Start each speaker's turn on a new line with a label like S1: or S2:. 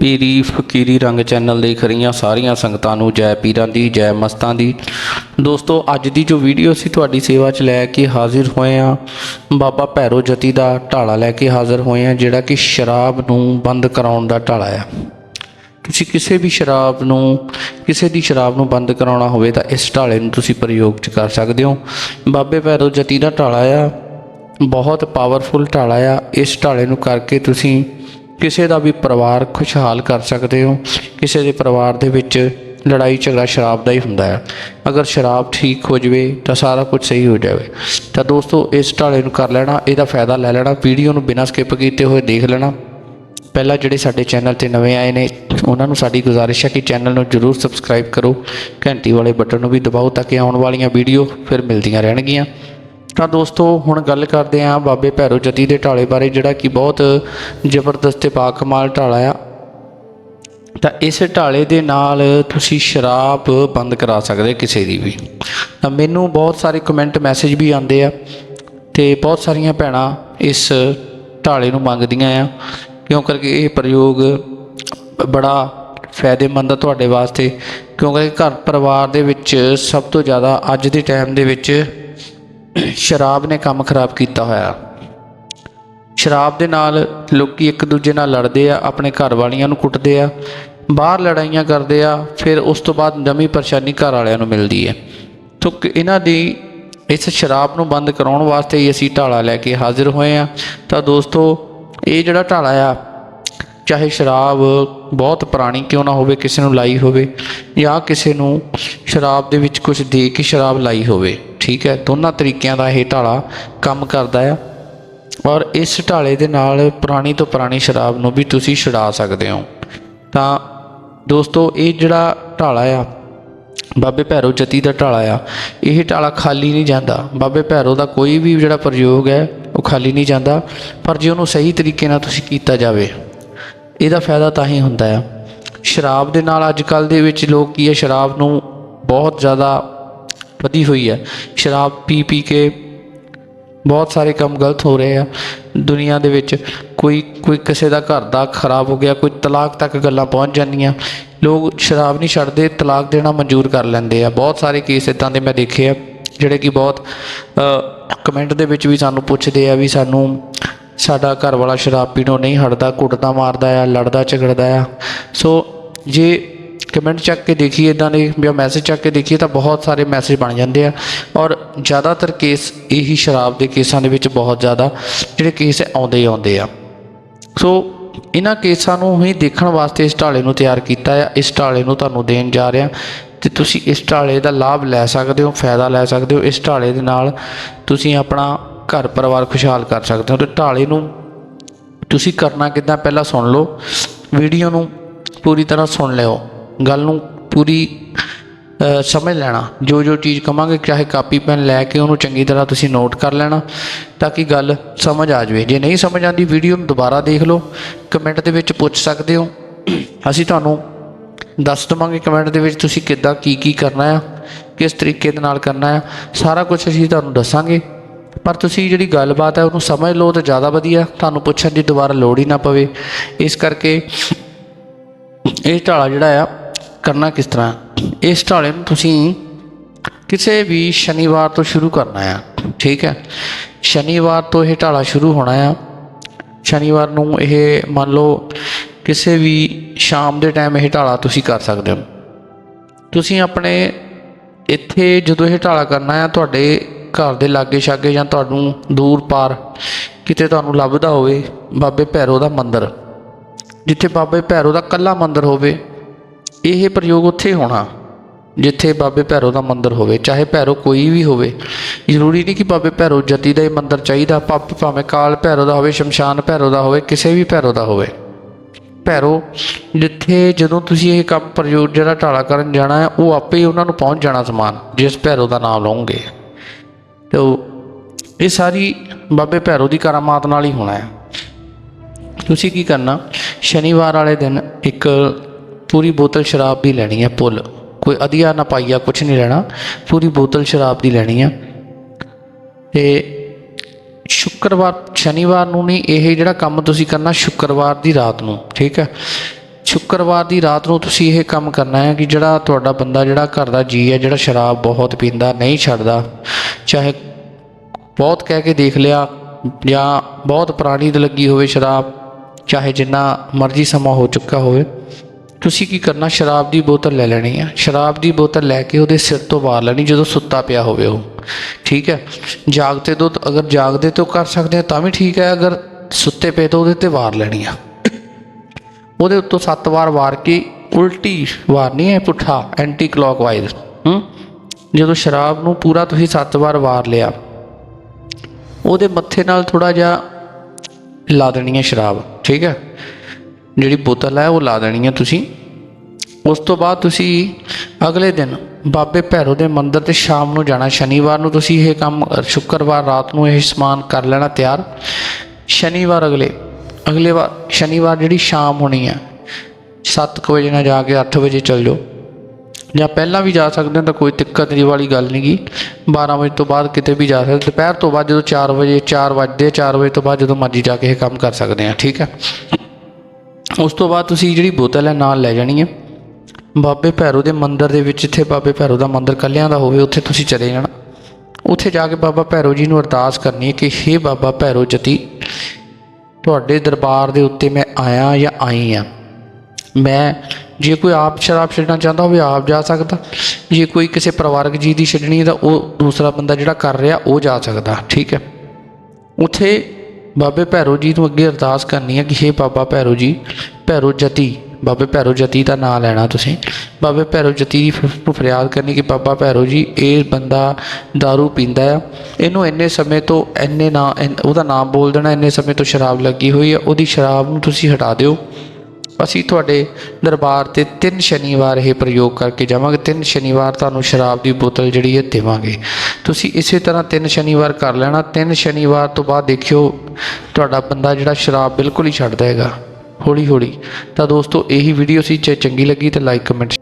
S1: ਪੀਰੀ ਫਕੀਰੀ ਰੰਗ ਚੈਨਲ ਦੇਖ ਰਹੀਆਂ ਸਾਰੀਆਂ ਸੰਗਤਾਂ ਨੂੰ ਜੈ ਪੀਰਾਂ ਦੀ, ਜੈ ਮਸਤਾਂ ਦੀ। ਦੋਸਤੋ, ਅੱਜ ਦੀ ਜੋ ਵੀਡੀਓ ਸੀ ਤੁਹਾਡੀ ਸੇਵਾ 'ਚ ਲੈ ਕੇ ਹਾਜ਼ਰ ਹੋਏ ਆ ਬਾਬਾ ਭੈਰੋ ਜਤੀ ਦਾ ਢਾਲਾ ਲੈ ਕੇ ਹਾਜ਼ਰ ਹੋਏ ਆ ਜਿਹੜਾ ਕਿ ਸ਼ਰਾਬ ਨੂੰ ਬੰਦ ਕਰਾਉਣ ਦਾ ਢਾਲਾ ਆ। ਤੁਸੀਂ ਕਿਸੇ ਵੀ ਸ਼ਰਾਬ ਨੂੰ, ਕਿਸੇ ਦੀ ਸ਼ਰਾਬ ਨੂੰ ਬੰਦ ਕਰਾਉਣਾ ਹੋਵੇ ਤਾਂ ਇਸ ਢਾਲੇ ਨੂੰ ਤੁਸੀਂ ਪ੍ਰਯੋਗ 'ਚ ਕਰ ਸਕਦੇ ਹੋ। ਬਾਬੇ ਭੈਰੋ ਜਤੀ ਦਾ ਢਾਲਾ ਆ। ਬਹੁਤ ਪਾਵਰਫੁਲ ਢਾਲਾ ਆ। ਇਸ ਢਾਲੇ ਨੂੰ ਕਰਕੇ ਤੁਸੀਂ ਕਿਸੇ ਦਾ ਵੀ ਪਰਿਵਾਰ ਖੁਸ਼ਹਾਲ ਕਰ ਸਕਦੇ ਹੋ। ਕਿਸੇ ਦੇ ਪਰਿਵਾਰ ਦੇ ਵਿੱਚ ਲੜਾਈ, ਝਗੜਾ ਸ਼ਰਾਬ ਦਾ ਹੀ ਹੁੰਦਾ ਹੈ ਅਗਰ ਸ਼ਰਾਬ ਠੀਕ ਹੋ ਜਵੇ ਤਾਂ ਸਾਰਾ ਕੁਝ ਸਹੀ ਹੋ ਜਾਵੇ। ਤਾਂ ਦੋਸਤੋ, ਇਸ ਢਾਲੇ ਨੂੰ ਕਰ ਲੈਣਾ, ਇਹਦਾ ਫਾਇਦਾ ਲੈ ਲੈਣਾ, ਵੀਡੀਓ ਨੂੰ ਬਿਨਾਂ ਸਕਿਪ ਕੀਤੇ ਹੋਏ ਦੇਖ ਲੈਣਾ। ਪਹਿਲਾਂ ਜਿਹੜੇ ਸਾਡੇ ਚੈਨਲ ਤੇ ਨਵੇਂ ਆਏ ਨੇ, ਉਹਨਾਂ ਨੂੰ ਸਾਡੀ ਗੁਜ਼ਾਰਿਸ਼ ਹੈ ਕਿ ਚੈਨਲ ਨੂੰ ਜਰੂਰ ਸਬਸਕ੍ਰਾਈਬ ਕਰੋ। ਘੰਟੀ ਵਾਲੇ ਬਟਨ ਨੂੰ ਵੀ ਦਬਾਓ ਤਾਂ ਕਿ ਆਉਣ ਵਾਲੀਆਂ ਵੀਡੀਓ ਫਿਰ ਮਿਲਦੀਆਂ ਰਹਿਣਗੀਆਂ। ਤਾਂ ਦੋਸਤੋ, ਹੁਣ ਗੱਲ ਕਰਦੇ ਹਾਂ ਬਾਬੇ ਭੈਰੋ ਜਤੀ ਦੇ ਢਾਲੇ ਬਾਰੇ, ਜਿਹੜਾ ਕਿ ਬਹੁਤ ਜ਼ਬਰਦਸਤ ਤੇ ਬਾਕਮਾਲ ਢਾਲਾ ਆ। ਤਾਂ ਇਸ ਢਾਲੇ ਦੇ ਨਾਲ ਤੁਸੀਂ ਸ਼ਰਾਬ ਬੰਦ ਕਰਾ ਸਕਦੇ ਕਿਸੇ ਦੀ ਵੀ। ਤਾਂ ਮੈਨੂੰ ਬਹੁਤ ਸਾਰੇ ਕਮੈਂਟ ਮੈਸੇਜ ਵੀ ਆਉਂਦੇ ਆ ਤੇ ਬਹੁਤ ਸਾਰੀਆਂ ਭੈਣਾਂ ਇਸ ਢਾਲੇ ਨੂੰ ਮੰਗਦੀਆਂ ਆ। ਕਿਉਂ ਕਰਕੇ ਇਹ ਪ੍ਰਯੋਗ ਬੜਾ ਫਾਇਦੇਮੰਦ ਆ ਤੁਹਾਡੇ ਵਾਸਤੇ? ਕਿਉਂਕਿ ਘਰ ਪਰਿਵਾਰ ਦੇ ਵਿੱਚ ਸਭ ਤੋਂ ਜ਼ਿਆਦਾ ਅੱਜ ਦੇ ਟਾਈਮ ਦੇ ਵਿੱਚ ਸ਼ਰਾਬ ਨੇ ਕੰਮ ਖਰਾਬ ਕੀਤਾ ਹੋਇਆ। ਸ਼ਰਾਬ ਦੇ ਨਾਲ ਲੋਕੀ ਇੱਕ ਦੂਜੇ ਨਾਲ ਲੜਦੇ ਆ, ਆਪਣੇ ਘਰ ਵਾਲੀਆਂ ਨੂੰ ਕੁੱਟਦੇ ਆ, ਬਾਹਰ ਲੜਾਈਆਂ ਕਰਦੇ ਆ, ਫਿਰ ਉਸ ਤੋਂ ਬਾਅਦ ਨਵੀਂ ਪਰੇਸ਼ਾਨੀ ਘਰ ਵਾਲਿਆਂ ਨੂੰ ਮਿਲਦੀ ਹੈ। ਸੋ ਇਹਨਾਂ ਦੀ ਇਸ ਸ਼ਰਾਬ ਨੂੰ ਬੰਦ ਕਰਾਉਣ ਵਾਸਤੇ ਹੀ ਅਸੀਂ ਢਾਲਾ ਲੈ ਕੇ ਹਾਜ਼ਰ ਹੋਏ ਆ ਤਾਂ ਦੋਸਤੋ, ਇਹ ਜਿਹੜਾ ਢਾਲਾ ਆ, ਚਾਹੇ ਸ਼ਰਾਬ ਬਹੁਤ ਪੁਰਾਣੀ ਕਿਉਂ ਨਾ ਹੋਵੇ, ਕਿਸੇ ਨੂੰ ਲਾਈ ਹੋਵੇ ਜਾਂ ਕਿਸੇ ਨੂੰ ਸ਼ਰਾਬ ਦੇ ਵਿੱਚ ਕੁਝ ਦੇ ਕੇ ਸ਼ਰਾਬ ਲਾਈ ਹੋਵੇ। ਠੀਕ ਹੈ, ਦੋਨਾਂ ਤਰੀਕਿਆਂ ਦਾ ਇਹ ਢਾਲਾ ਕੰਮ ਕਰਦਾ ਆ। ਔਰ ਇਸ ਢਾਲੇ ਦੇ ਨਾਲ ਪੁਰਾਣੀ ਤੋਂ ਪੁਰਾਣੀ ਸ਼ਰਾਬ ਨੂੰ ਵੀ ਤੁਸੀਂ ਛੁਡਾ ਸਕਦੇ ਹੋ। ਤਾਂ ਦੋਸਤੋ, ਇਹ ਜਿਹੜਾ ਢਾਲਾ ਆ, ਬਾਬੇ ਭੈਰੋ ਜਤੀ ਦਾ ਢਾਲਾ ਆ, ਇਹ ਢਾਲਾ ਖਾਲੀ ਨਹੀਂ ਜਾਂਦਾ। ਬਾਬੇ ਭੈਰੋ ਦਾ ਕੋਈ ਵੀ ਜਿਹੜਾ ਪ੍ਰਯੋਗ ਹੈ, ਉਹ ਖਾਲੀ ਨਹੀਂ ਜਾਂਦਾ। ਪਰ ਜੇ ਉਹਨੂੰ ਸਹੀ ਤਰੀਕੇ ਨਾਲ ਤੁਸੀਂ ਕੀਤਾ ਜਾਵੇ, ਇਹਦਾ ਫਾਇਦਾ ਤਾਂ ਹੀ ਹੁੰਦਾ ਆ। ਸ਼ਰਾਬ ਦੇ ਨਾਲ ਅੱਜ ਕੱਲ ਦੇ ਵਿੱਚ ਲੋਕ ਕੀ ਹੈ, ਸ਼ਰਾਬ ਨੂੰ ਬਹੁਤ ਜ਼ਿਆਦਾ ਵਧੀ ਹੋਈ ਹੈ। ਸ਼ਰਾਬ ਪੀ ਪੀ ਕੇ ਬਹੁਤ ਸਾਰੇ ਕੰਮ ਗਲਤ ਹੋ ਰਹੇ ਆ। ਦੁਨੀਆ ਦੇ ਵਿੱਚ ਕੋਈ ਕੋਈ ਕਿਸੇ ਦਾ ਘਰ ਦਾ ਖਰਾਬ ਹੋ ਗਿਆ, ਕੋਈ ਤਲਾਕ ਤੱਕ ਗੱਲਾਂ ਪਹੁੰਚ ਜਾਂਦੀਆਂ। ਲੋਕ ਸ਼ਰਾਬ ਨਹੀਂ ਛੱਡਦੇ, ਤਲਾਕ ਦੇਣਾ ਮਨਜ਼ੂਰ ਕਰ ਲੈਂਦੇ ਆ। ਬਹੁਤ ਸਾਰੇ ਕੇਸ ਇਦਾਂ ਦੇ ਮੈਂ ਦੇਖੇ ਆ, ਜਿਹੜੇ ਕਿ ਬਹੁਤ ਕਮੈਂਟ ਦੇ ਵਿੱਚ ਵੀ ਸਾਨੂੰ ਪੁੱਛਦੇ ਆ ਵੀ ਸਾਨੂੰ ਸਾਡਾ ਘਰ ਵਾਲਾ ਸ਼ਰਾਬ ਪੀਣੋਂ ਨਹੀਂ ਹਟਦਾ, ਕੁੱਟਦਾ, ਮਾਰਦਾ ਆ, ਲੜਦਾ, ਝਗੜਦਾ ਆ। ਸੋ ਜੇ ਕਮੈਂਟ ਚੱਕ ਕੇ ਦੇਖੀਏ ਇਦਾਂ ਦੇ ਜਾਂ ਮੈਸੇਜ ਚੱਕ ਕੇ ਦੇਖੀਏ ਤਾਂ ਬਹੁਤ ਸਾਰੇ ਮੈਸੇਜ ਬਣ ਜਾਂਦੇ ਆ। ਔਰ ਜ਼ਿਆਦਾਤਰ ਕੇਸ ਇਹੀ ਸ਼ਰਾਬ ਦੇ ਕੇਸਾਂ ਦੇ ਵਿੱਚ ਬਹੁਤ ਜ਼ਿਆਦਾ, ਜਿਹੜੇ ਕੇਸ ਆਉਂਦੇ ਹੀ ਆਉਂਦੇ ਆ। ਸੋ ਇਹਨਾਂ ਕੇਸਾਂ ਨੂੰ ਹੀ ਦੇਖਣ ਵਾਸਤੇ ਇਸ ਢਾਲੇ ਨੂੰ ਤਿਆਰ ਕੀਤਾ ਆ। ਇਸ ਢਾਲੇ ਨੂੰ ਤੁਹਾਨੂੰ ਦੇਣ ਜਾ ਰਿਹਾ। ਤੇ ਤੁਸੀਂ ਇਸ ਢਾਲੇ ਦਾ ਲਾਭ ਲੈ ਸਕਦੇ ਹੋ, ਫਾਇਦਾ ਲੈ ਸਕਦੇ ਹੋ। ਇਸ ਢਾਲੇ ਦੇ ਨਾਲ ਤੁਸੀਂ ਆਪਣਾ ਘਰ ਪਰਿਵਾਰ ਖੁਸ਼ਹਾਲ ਕਰ ਸਕਦੇ ਹੋ। ਤੇ ਢਾਲੇ ਨੂੰ ਤੁਸੀਂ ਕਰਨਾ ਕਿੱਦਾਂ? ਪਹਿਲਾਂ ਸੁਣ ਲਓ। ਵੀਡੀਓ ਨੂੰ ਪੂਰੀ ਤਰ੍ਹਾਂ ਸੁਣ ਲਿਓ। ਗੱਲ ਨੂੰ ਪੂਰੀ ਸਮਝ ਲੈਣਾ। ਜੋ ਜੋ ਚੀਜ਼ ਕਵਾਂਗੇ, ਚਾਹੇ ਕਾਪੀ, ਪੈਨ ਲੈ ਕੇ ਉਹਨੂੰ ਚੰਗੀ ਤਰ੍ਹਾਂ ਤੁਸੀਂ ਨੋਟ ਕਰ ਲੈਣਾ, ਤਾਂ ਕਿ ਗੱਲ ਸਮਝ ਆ ਜਾਵੇ। ਜੇ ਨਹੀਂ ਸਮਝ ਆਉਂਦੀ, ਵੀਡੀਓ ਨੂੰ ਦੁਬਾਰਾ ਦੇਖ ਲਓ, ਕਮੈਂਟ ਦੇ ਵਿੱਚ ਪੁੱਛ ਸਕਦੇ ਹੋ। ਅਸੀਂ ਤੁਹਾਨੂੰ ਦੱਸ ਦਵਾਂਗੇ ਕਮੈਂਟ ਦੇ ਵਿੱਚ ਤੁਸੀਂ ਕਿੱਦਾਂ, ਕੀ ਕੀ ਕਰਨਾ ਆ, ਕਿਸ ਤਰੀਕੇ ਦੇ ਨਾਲ ਕਰਨਾ ਆ। ਸਾਰਾ ਕੁਝ ਅਸੀਂ ਤੁਹਾਨੂੰ ਦੱਸਾਂਗੇ। ਪਰ ਤੁਸੀਂ ਜਿਹੜੀ ਗੱਲਬਾਤ ਹੈ ਉਹਨੂੰ ਸਮਝ ਲਓ ਤਾਂ ਜ਼ਿਆਦਾ ਵਧੀਆ। ਤੁਹਾਨੂੰ ਪੁੱਛਣ ਦੀ ਦੁਬਾਰਾ ਲੋੜ ਹੀ ਨਾ ਪਵੇ। ਇਸ ਕਰਕੇ ਇਹ ਢਾਲਾ ਜਿਹੜਾ ਆ ਕਰਨਾ ਕਿਸ ਤਰ੍ਹਾਂ? ਇਸ ਢਾਲੇ ਨੂੰ ਤੁਸੀਂ ਕਿਸੇ ਵੀ ਸ਼ਨੀਵਾਰ ਤੋਂ ਸ਼ੁਰੂ ਕਰਨਾ ਆ, ਠੀਕ ਹੈ? ਸ਼ਨੀਵਾਰ ਤੋਂ ਇਹ ਢਾਲਾ ਸ਼ੁਰੂ ਹੋਣਾ ਆ। ਸ਼ਨੀਵਾਰ ਨੂੰ ਇਹ ਮੰਨ ਲਓ ਕਿਸੇ ਵੀ ਸ਼ਾਮ ਦੇ ਟਾਈਮ ਇਹ ਢਾਲਾ ਤੁਸੀਂ ਕਰ ਸਕਦੇ ਹੋ। ਤੁਸੀਂ ਆਪਣੇ ਇੱਥੇ ਜਦੋਂ ਇਹ ਢਾਲਾ ਕਰਨਾ ਆ, ਤੁਹਾਡੇ ਘਰ ਦੇ ਲਾਗੇ ਛਾਗੇ ਜਾਂ ਤੁਹਾਨੂੰ ਦੂਰ ਪਾਰ ਕਿਤੇ ਤੁਹਾਨੂੰ ਲੱਭਦਾ ਹੋਵੇ ਬਾਬੇ ਭੈਰੋ ਦਾ ਮੰਦਿਰ। ਜਿੱਥੇ ਬਾਬੇ ਭੈਰੋ ਦਾ ਕੱਲਾ ਮੰਦਿਰ ਹੋਵੇ ਇਹ ਪ੍ਰਯੋਗ ਉੱਥੇ ਹੋਣਾ, ਜਿੱਥੇ ਬਾਬੇ ਭੈਰੋ ਦਾ ਮੰਦਿਰ ਹੋਵੇ, ਚਾਹੇ ਭੈਰੋ ਕੋਈ ਵੀ ਹੋਵੇ। ਜ਼ਰੂਰੀ ਨਹੀਂ ਕਿ ਬਾਬੇ ਭੈਰੋ ਜਤੀ ਦਾ ਹੀ ਮੰਦਿਰ ਚਾਹੀਦਾ ਭਾਵੇਂ ਭਾਵੇਂ ਕਾਲ ਭੈਰੋ ਦਾ ਹੋਵੇ, ਸ਼ਮਸ਼ਾਨ ਭੈਰੋ ਦਾ ਹੋਵੇ, ਕਿਸੇ ਵੀ ਭੈਰੋ ਦਾ ਹੋਵੇ। ਭੈਰੋ, ਜਿੱਥੇ ਜਦੋਂ ਤੁਸੀਂ ਇਹ ਕੰਮ ਪ੍ਰਯੋਗ ਜਿਹੜਾ ਢਾਲਾ ਕਰਨ ਜਾਣਾ ਹੈ, ਉਹ ਆਪੇ ਹੀ ਉਹਨਾਂ ਨੂੰ ਪਹੁੰਚ ਜਾਣਾ ਸਮਾਨ, ਜਿਸ ਭੈਰੋ ਦਾ ਨਾਮ ਲਓਗੇ। ਤੇ ਉਹ- ਇਹ ਸਾਰੀ ਬਾਬੇ ਭੈਰੋ ਦੀ ਕਰਾਮਾਤ ਨਾਲ ਹੀ ਹੋਣਾ ਹੈ। ਤੁਸੀਂ ਕੀ ਕਰਨਾ, ਸ਼ਨੀਵਾਰ ਵਾਲੇ ਦਿਨ ਇੱਕ ਪੂਰੀ ਬੋਤਲ ਸ਼ਰਾਬ ਦੀ ਲੈਣੀ ਹੈ ਪੁੱਲ। ਕੋਈ ਅਧੀਆ ਨਾ ਪਾਈਆ ਕੁਝ ਨਹੀਂ ਲੈਣਾ। ਪੂਰੀ ਬੋਤਲ ਸ਼ਰਾਬ ਦੀ ਲੈਣੀ ਹੈ ਤੇ ਸ਼ੁੱਕਰਵਾਰ, ਸ਼ਨੀਵਾਰ ਨੂੰ ਨਹੀਂ, ਇਹ ਜਿਹੜਾ ਕੰਮ ਤੁਸੀਂ ਕਰਨਾ, ਸ਼ੁੱਕਰਵਾਰ ਦੀ ਰਾਤ ਨੂੰ, ਠੀਕ ਹੈ ਸ਼ੁੱਕਰਵਾਰ ਦੀ ਰਾਤ ਨੂੰ ਤੁਸੀਂ ਇਹ ਕੰਮ ਕਰਨਾ ਹੈ ਕਿ ਜਿਹੜਾ ਤੁਹਾਡਾ ਬੰਦਾ, ਜਿਹੜਾ ਘਰ ਦਾ ਜੀ ਹੈ ਜਿਹੜਾ ਸ਼ਰਾਬ ਬਹੁਤ ਪੀਂਦਾ, ਨਹੀਂ ਛੱਡਦਾ, ਚਾਹੇ ਬਹੁਤ ਕਹਿ ਕੇ ਦੇਖ ਲਿਆ, ਜਾਂ ਬਹੁਤ ਪੁਰਾਣੀ ਲੱਗੀ ਹੋਵੇ ਸ਼ਰਾਬ, ਚਾਹੇ ਜਿੰਨਾ ਮਰਜ਼ੀ ਸਮਾਂ ਹੋ ਚੁੱਕਾ ਹੋਵੇ ਤੁਸੀਂ ਕੀ ਕਰਨਾ? ਸ਼ਰਾਬ ਦੀ ਬੋਤਲ ਲੈ ਲੈਣੀ ਆ। ਸ਼ਰਾਬ ਦੀ ਬੋਤਲ ਲੈ ਕੇ ਉਹਦੇ ਸਿਰ ਤੋਂ ਵਾਰ ਲੈਣੀ, ਜਦੋਂ ਸੁੱਤਾ ਪਿਆ ਹੋਵੇ ਉਹ। ਠੀਕ ਹੈ? ਜਾਗਤੇ ਤੋਂ, ਅਗਰ ਜਾਗਦੇ ਤੋਂ ਕਰ ਸਕਦੇ ਆ ਤਾਂ ਵੀ ਠੀਕ ਹੈ। ਅਗਰ ਸੁੱਤੇ ਪਏ ਤਾਂ ਉਹਦੇ ਤੇ ਵਾਰ ਲੈਣੀ ਆ। ਉਹਦੇ ਉੱਤੋਂ ਸੱਤ ਵਾਰ ਵਾਰ ਕੇ, ਉਲਟੀ ਵਾਰਨੀ ਹੈ ਪੁੱਠਾ ਐਂਟੀ ਕਲੌਕਵਾਈਜ਼ ਹੂੰ? ਜਦੋਂ ਸ਼ਰਾਬ ਨੂੰ ਪੂਰਾ ਤੁਸੀਂ ਸੱਤ ਵਾਰ ਵਾਰ ਲਿਆ, ਉਹਦੇ ਮੱਥੇ ਨਾਲ ਥੋੜਾ ਜਿਹਾ ਲਾ ਦੇਣੀ ਹੈ ਸ਼ਰਾਬ। ਠੀਕ ਹੈ? ਜਿਹੜੀ ਬੋਤਲ ਹੈ ਉਹ ਲਾ ਦੇਣੀ ਹੈ ਤੁਸੀਂ। ਉਸ ਤੋਂ ਬਾਅਦ ਤੁਸੀਂ ਅਗਲੇ ਦਿਨ ਬਾਬੇ ਭੈਰੋ ਦੇ ਮੰਦਿਰ ਤੇ ਸ਼ਾਮ ਨੂੰ ਜਾਣਾ। ਸ਼ਨੀਵਾਰ ਨੂੰ ਤੁਸੀਂ ਇਹ ਕੰਮ, ਸ਼ੁੱਕਰਵਾਰ ਰਾਤ ਨੂੰ ਇਹ ਸਮਾਨ ਕਰ ਲੈਣਾ ਤਿਆਰ। ਸ਼ਨੀਵਾਰ ਅਗਲੇ ਅਗਲੇ ਵਾਰ, ਸ਼ਨੀਵਾਰ ਜਿਹੜੀ ਸ਼ਾਮ ਹੋਣੀ ਹੈ 7 ਵਜੇ ਨਾਲ ਜਾ ਕੇ 8 ਵਜੇ ਚੱਲ ਜਾਓ। ਜਾਂ ਪਹਿਲਾਂ ਵੀ ਜਾ ਸਕਦੇ ਹੋ ਤਾਂ ਕੋਈ ਦਿੱਕਤ ਦੀ ਵਾਲੀ ਗੱਲ ਨਹੀਂ ਗੀ। 12 ਵਜੇ ਤੋਂ ਬਾਅਦ ਕਿਤੇ ਵੀ ਜਾ ਸਕਦੇ ਦੁਪਹਿਰ ਤੋਂ ਬਾਅਦ ਜਦੋਂ 4 ਵਜੇ 4 ਵਜੇ 4 ਵਜੇ ਤੋਂ ਬਾਅਦ ਜਦੋਂ ਮਰਜ਼ੀ ਜਾ ਕੇ ਇਹ ਕੰਮ ਕਰ ਸਕਦੇ ਆ, ਠੀਕ ਹੈ। ਉਸ ਤੋਂ ਬਾਅਦ ਤੁਸੀਂ ਜਿਹੜੀ ਬੋਤਲ ਹੈ ਨਾਲ ਲੈ ਜਾਣੀ ਹੈ। ਬਾਬੇ ਭੈਰੋ ਦੇ ਮੰਦਿਰ ਦੇ ਵਿੱਚ ਜਿੱਥੇ ਬਾਬੇ ਭੈਰੋ ਦਾ ਮੰਦਿਰ ਕੱਲਿਆਂ ਦਾ ਹੋਵੇ, ਉੱਥੇ ਤੁਸੀਂ ਚਲੇ ਜਾਣਾ। ਉੱਥੇ ਜਾ ਕੇ ਬਾਬਾ ਭੈਰੋ ਜੀ ਨੂੰ ਅਰਦਾਸ ਕਰਨੀ ਹੈ ਕਿ, ਹੇ ਬਾਬਾ ਭੈਰੋ ਜਤੀ, ਤੁਹਾਡੇ ਦਰਬਾਰ ਦੇ ਉੱਤੇ ਮੈਂ ਆਇਆ ਜਾਂ ਆਈ ਆ ਮੈਂ, ਜੇ ਕੋਈ ਆਪ ਸ਼ਰਾਬ ਛੱਡਣਾ ਚਾਹੁੰਦਾ ਹੋਵੇ, ਆਪ ਜਾ ਸਕਦਾ। ਜੇ ਕੋਈ ਕਿਸੇ ਪਰਿਵਾਰਕ ਜੀ ਦੀ ਛੱਡਣੀ ਹੈ ਤਾਂ ਉਹ ਦੂਸਰਾ ਬੰਦਾ ਜਿਹੜਾ ਕਰ ਰਿਹਾ, ਉਹ ਜਾ ਸਕਦਾ। ਠੀਕ ਹੈ। ਉੱਥੇ ਬਾਬੇ ਭੈਰੋ ਜੀ ਨੂੰ ਅੱਗੇ ਅਰਦਾਸ ਕਰਨੀ ਹੈ ਕਿ ਹੇ ਬਾਬਾ ਭੈਰੋ ਜੀ, ਭੈਰੋ ਜਤੀ, ਬਾਬੇ ਭੈਰੋ ਜਤੀ ਦਾ ਨਾਮ ਲੈਣਾ ਤੁਸੀਂ। ਬਾਬੇ ਭੈਰੋ ਜਤੀ ਦੀ ਫਿਰ- ਨੂੰ ਫਰਿਆਦ ਕਰਨੀ ਕਿ ਬਾਬਾ ਭੈਰੋ ਜੀ, ਇਹ ਬੰਦਾ दारू ਪੀਂਦਾ ਆ। ਇਹਨੂੰ ਇੰਨੇ ਸਮੇਂ ਤੋਂ ਇੰਨੇ ਨਾ, ਇਨ- ਉਹਦਾ ਨਾਮ ਬੋਲ ਦੇਣਾ, ਇੰਨੇ ਸਮੇਂ ਤੋਂ ਸ਼ਰਾਬ ਲੱਗੀ ਹੋਈ ਆ, ਉਹਦੀ ਸ਼ਰਾਬ ਨੂੰ ਤੁਸੀਂ ਹਟਾ ਦਿਓ। ਅਸੀਂ ਤੁਹਾਡੇ ਦਰਬਾਰ ਤੇ ਤਿੰਨ ਸ਼ਨੀਵਾਰ ਇਹ ਪ੍ਰਯੋਗ ਕਰਕੇ ਜਾਵਾਂਗੇ। ਤਿੰਨ ਸ਼ਨੀਵਾਰ ਤੁਹਾਨੂੰ ਸ਼ਰਾਬ ਦੀ ਬੋਤਲ ਜਿਹੜੀ ਹੈ ਦੇਵਾਂਗੇ। ਤੁਸੀਂ ਇਸੇ ਤਰ੍ਹਾਂ ਤਿੰਨ ਸ਼ਨੀਵਾਰ ਕਰ ਲੈਣਾ। ਤਿੰਨ ਸ਼ਨੀਵਾਰ ਤੋਂ ਬਾਅਦ ਦੇਖਿਓ, ਤੁਹਾਡਾ ਬੰਦਾ ਜਿਹੜਾ ਸ਼ਰਾਬ ਬਿਲਕੁਲ ਹੀ ਛੱਡ ਦੇਗਾ। ਹੌਲੀ ਹੌਲੀ ਤਾਂ ਦੋਸਤੋ, ਇਹੀ ਵੀਡੀਓ ਸੀ। ਜੇ ਚੰਗੀ ਲੱਗੀ ਤਾਂ ਲਾਈਕ ਕਮੈਂਟ